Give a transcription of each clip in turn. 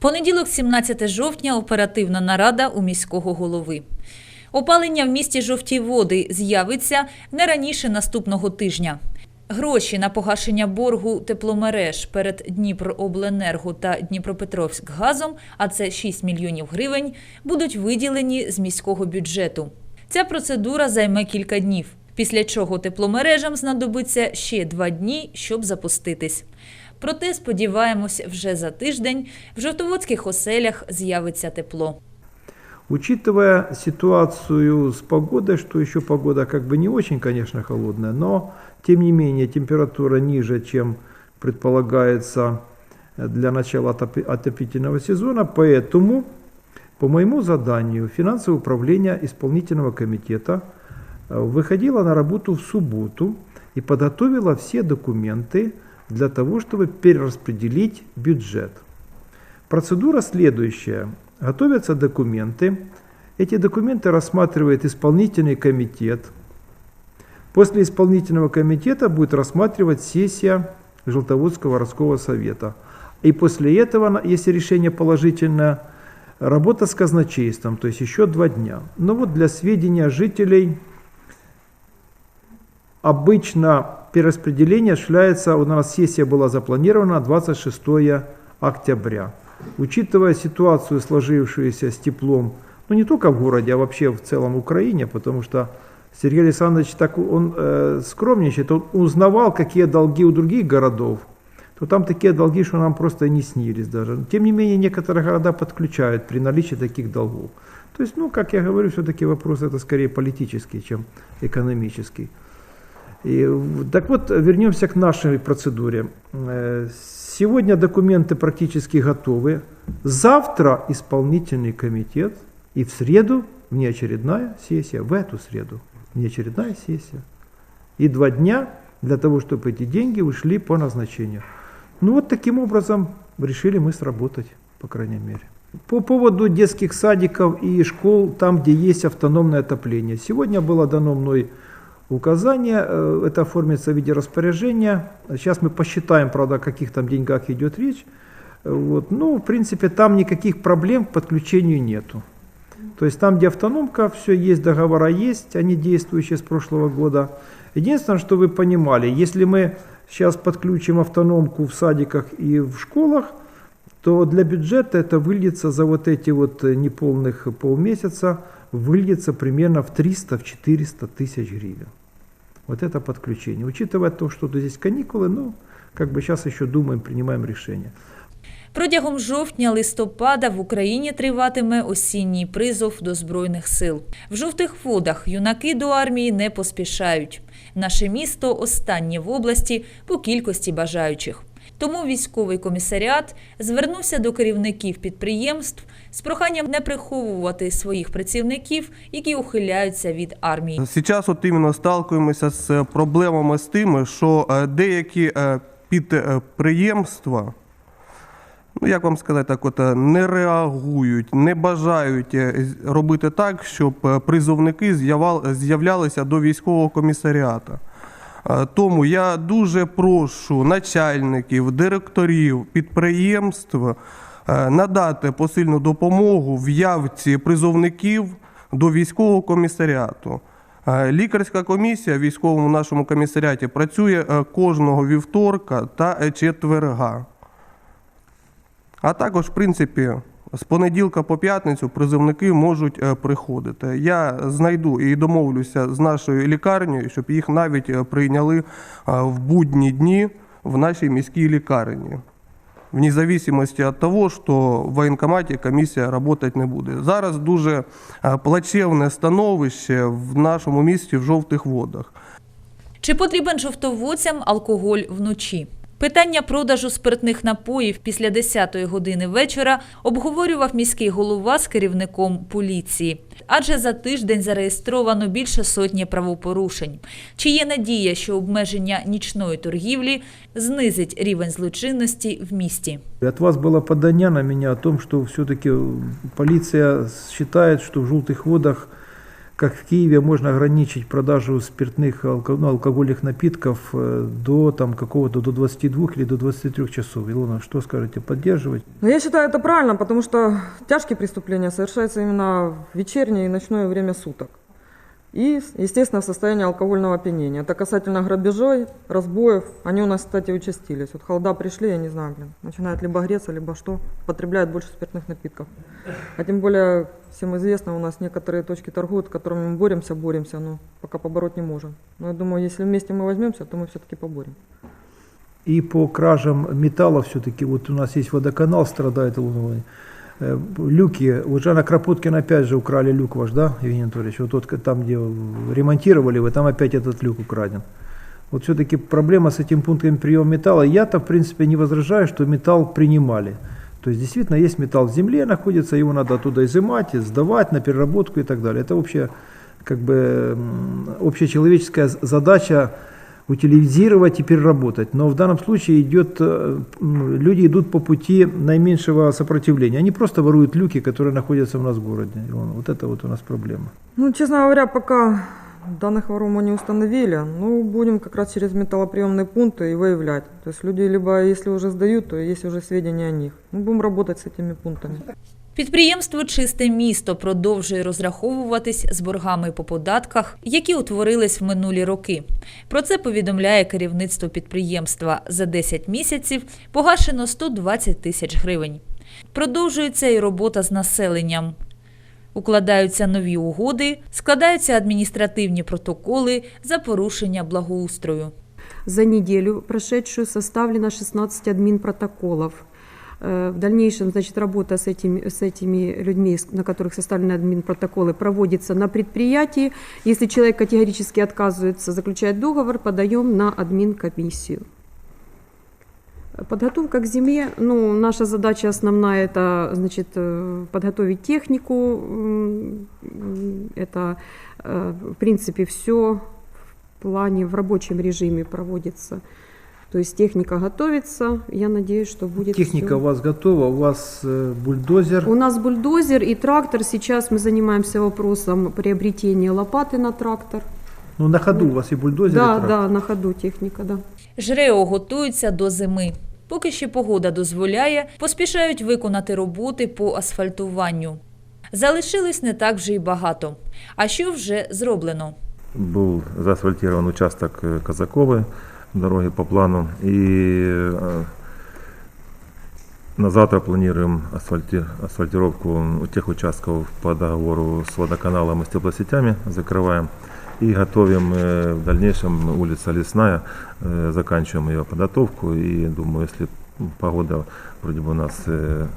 Понеділок, 17 жовтня, оперативна нарада у міського голови. Опалення в місті жовті води з'явиться не раніше наступного тижня. Гроші на погашення боргу тепломереж перед Дніпрообленерго та Дніпропетровськгазом, а це 6 мільйонів гривень, будуть виділені з міського бюджету. Ця процедура займе кілька днів, після чого тепломережам знадобиться ще два дні, щоб запуститись. Проте, сподіваємось, вже за тиждень в жовтоводських оселях з'явиться тепло. Учитывая ситуацию с погодой, что еще погода как бы не очень, конечно, холодная, но тем не менее температура ниже, чем предполагается для начала отопи- отопительного сезона, поэтому по моему заданию финансовое управление исполнительного комитета э, выходило на работу в субботу и подготовило все документы для того, чтобы перераспределить бюджет. Процедура следующая. Готовятся документы. Эти документы рассматривает исполнительный комитет. После исполнительного комитета будет рассматривать сессия Желтоводского городского совета. И после этого, если решение положительное, работа с казначейством, то есть еще два дня. Но вот для сведения жителей, обычно перераспределение осуществляется, у нас сессия была запланирована 26 октября. Учитывая ситуацию, сложившуюся с теплом, ну не только в городе, а вообще в целом Украине, потому что Сергей Александрович так он э, скромничает, он узнавал, какие долги у других городов, то там такие долги, что нам просто не снились даже. Тем не менее, некоторые города подключают при наличии таких долгов. То есть, ну, как я говорю, все-таки вопрос это скорее политический, чем экономический. И, так вот, вернемся к нашей процедуре. Э, Сегодня документы практически готовы. Завтра исполнительный комитет и в среду внеочередная сессия. В эту среду внеочередная сессия. И два дня для того, чтобы эти деньги ушли по назначению. Ну вот таким образом решили мы сработать, по крайней мере. По поводу детских садиков и школ, там, где есть автономное отопление. Сегодня было дано мной указание, э, это оформится в виде распоряжения. Сейчас мы посчитаем, правда, о каких там деньгах идет речь. Э, Вот. Ну, в принципе, там никаких проблем к подключению нету. То есть там, где автономка, все есть, договора есть, они действующие с прошлого года. Единственное, что вы понимали, если мы сейчас подключим автономку в садиках и в школах, то для бюджета это выльется за вот эти вот э, неполных полмесяца, выльется примерно в 300-400 тысяч гривен. Вот это подключение. Учитывая то, что тут здесь каникулы, ну, как бы сейчас еще думаем, принимаем решение. Протягом жовтня-листопада в Україні триватиме осінній призов до Збройних сил. В жовтих водах юнаки до армії не поспішають. Наше місто останнє в області по кількості бажаючих. Тому військовий комісаріат звернувся до керівників підприємств з проханням не приховувати своїх працівників, які ухиляються від армії. Сейчас от іменно сталкуємося з проблемами з тим, що деякі е, підприємства, ну як вам сказати, так от е, не реагують, не бажають е, робити так, щоб е, призовники з'являлися до військового комісаріата. Е, Тому я дуже прошу начальників, директорів підприємств е, надати посильну допомогу в явці призовників до військового комісаріату. Е, Лікарська комісія в військовому нашому комісаріаті працює кожного вівторка та четверга. А також, в принципі, з понеділка по п'ятницю призовники можуть е, приходити. Я знайду і домовлюся з нашою лікарнею, щоб їх навіть е, прийняли е, в будні дні в нашій міській лікарні. Вне зависимости від того, що в воєнкоматі комісія працювати не буде. Зараз дуже плачевне становище в нашому місті в жовтих водах. Чи потрібен жовтоводцям алкоголь вночі? Питання продажу спиртних напоїв після 10-ї години вечора обговорював міський голова з керівником поліції. Адже за тиждень зареєстровано більше сотні правопорушень. Чи є надія, що обмеження нічної торгівлі знизить рівень злочинності в місті? От вас было подание на меня о том, что все-таки полиция считает, что в желтых водах как в Киеве можно ограничить продажу спиртных ну, алкогольных напитков э, до там какого-то до 22 или до 23 часов. Илона, что скажете, поддерживать? Но я считаю это правильно, потому что тяжкие преступления совершаются именно в вечернее и ночное время суток. И, естественно, в состоянии алкогольного опьянения. Это касательно грабежей, разбоев. Они у нас, кстати, участились. Вот холода пришли, я не знаю, блин, начинают либо греться, либо что, потребляют больше спиртных напитков. А тем более, всем известно, у нас некоторые точки торгуют, с которыми мы боремся, боремся, но пока побороть не можем. Но я думаю, если вместе мы возьмемся, то мы все-таки поборем. И по кражам металла все-таки, вот у нас есть водоканал, страдает Илона. Э, Люки, вот Жанна Кропоткина опять же украли люк ваш, да, Евгений Анатольевич? Вот тот, там, где ремонтировали вы, там опять этот люк украден. Вот все-таки проблема с этим пунктом приема металла. Я-то, в принципе, не возражаю, что металл принимали. То есть, действительно, есть металл в земле находится, его надо оттуда изымать, сдавать на переработку и так далее. Это вообще, как бы, общечеловеческая задача утилизировать и переработать. Но в данном случае идет, э, люди идут по пути наименьшего сопротивления. Они просто воруют люки, которые находятся у нас в городе. Вот это вот у нас проблема. Ну, честно говоря, пока данных воров мы не установили, ну, будем как раз через металлоприемные пункты и выявлять. То есть люди либо, если уже сдают, то есть уже сведения о них. Мы будем работать с этими пунктами. Підприємство Чисте місто продовжує розраховуватись з боргами по податках, які утворились в минулі роки. Про це повідомляє керівництво підприємства. За 10 місяців погашено 120 тисяч гривень. Продовжується і робота з населенням. Укладаються нові угоди, складаються адміністративні протоколи за порушення благоустрою. За неделю прошедшую составлено 16 админпротоколов. Э, В дальнейшем, значит, работа с этими, с этими людьми, на которых составлены админпротоколы, проводится на предприятии. Если человек категорически отказывается заключать договор, подаем на админкомиссию. Подготовка к зиме, ну, наша задача основная это, значит, э, подготовить технику, это, э, в принципе, все в плане, в рабочем режиме проводится. То есть техника готовится, я надеюсь, что будет Техника всё. у вас готова, у вас э, бульдозер. У нас бульдозер и трактор, сейчас мы занимаемся вопросом приобретения лопаты на трактор. Ну, на ходу у вас и бульдозер, и да, трактор. да, на ходу техника, да. ЖРЕО готуються до зими. Поки ще погода дозволяє, поспішають виконати роботи по асфальтуванню. Залишилось не так вже й багато. А що вже зроблено? Был заасфальтирован участок э, Казаковой дороги по плану. И э, на завтра планируем асфальти- асфальтировку тех участков по договору с водоканалом и с теплосетями закрываем. И готовим э, в дальнейшем улица Лесная, э, заканчиваем ее подготовку. И думаю, если погода вроде бы у нас э,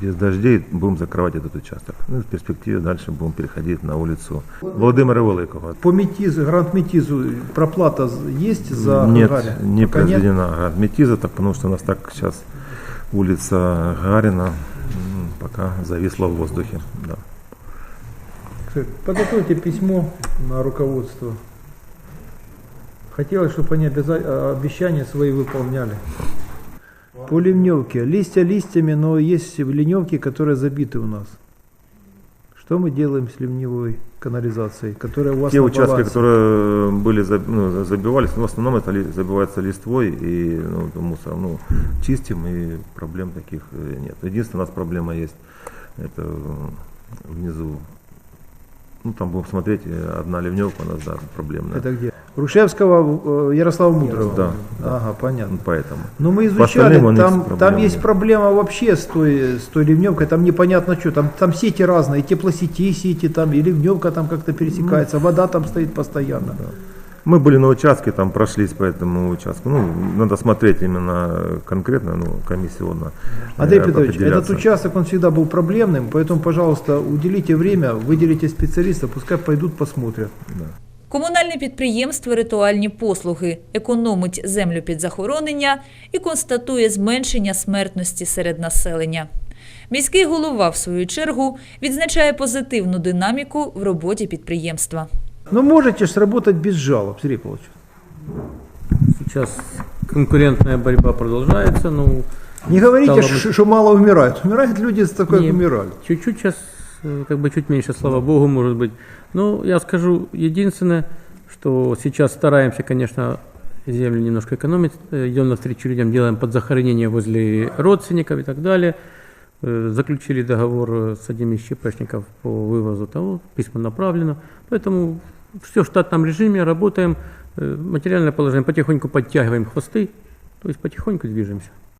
без дождей, будем закрывать этот участок. Ну, в перспективе дальше будем переходить на улицу Владимира Великого. По метизу, грант метизу проплата есть за нет, Гагарина? не Пока произведена метиза, так, потому что у нас так сейчас улица Гарина пока зависла в воздухе. Да. Подготовьте письмо на руководство. Хотелось, чтобы они а, обещания свои выполняли. По ливневке. Листья листьями, но есть ливневки, которые забиты у нас. Что мы делаем с ливневой канализацией, которая у вас Те участки, балансе? которые были заб- ну, забивались, ну, в основном это ли- забивается листвой и ну, мусор, ну, чистим и проблем таких э, нет. Единственное, у нас проблема есть, это э, внизу, ну там будем смотреть, э, одна ливневка у нас, да, проблемная. Это где? Рушевского, э, Ярослава Мудрого? Да, да. Ага, понятно. Ну, Поэтому. Ну, мы По изучали, них там, там есть проблема вообще с той, с той ливневкой, там непонятно что, там, там сети разные, теплосети сети там, и ливневка там как-то пересекается, вода там стоит постоянно. Мы были на участке, там прошлись по этому участку. Ну, надо смотреть именно конкретно, ну, комиссионно. э, Андрей Петрович, этот участок, он всегда был проблемным, поэтому, пожалуйста, уделите время, выделите специалистов, пускай пойдут посмотрят. Комунальне підприємство Ритуальні послуги економить землю під захоронення і констатує зменшення смертності серед населення. Міський голова, в свою чергу, відзначає позитивну динаміку в роботі підприємства. Но можете же сработать без жалоб, Сергей Павлович. Сейчас конкурентная борьба продолжается, ну, Не говорите, Стало быть- мало умирают. Умирают люди, так как Не. чуть-чуть сейчас э, как бы чуть меньше, слава богу, может быть. Но я скажу единственное, что сейчас стараемся, конечно, землю немножко экономить, э, идем навстречу людям, делаем подзахоронение возле родственников и так далее. Э, Заключили договор э, с одним из ЧПшников по вывозу того, письмо направлено. Поэтому все в штатном режиме, работаем, э, материальное положение, потихоньку подтягиваем хвосты, то есть потихоньку движемся.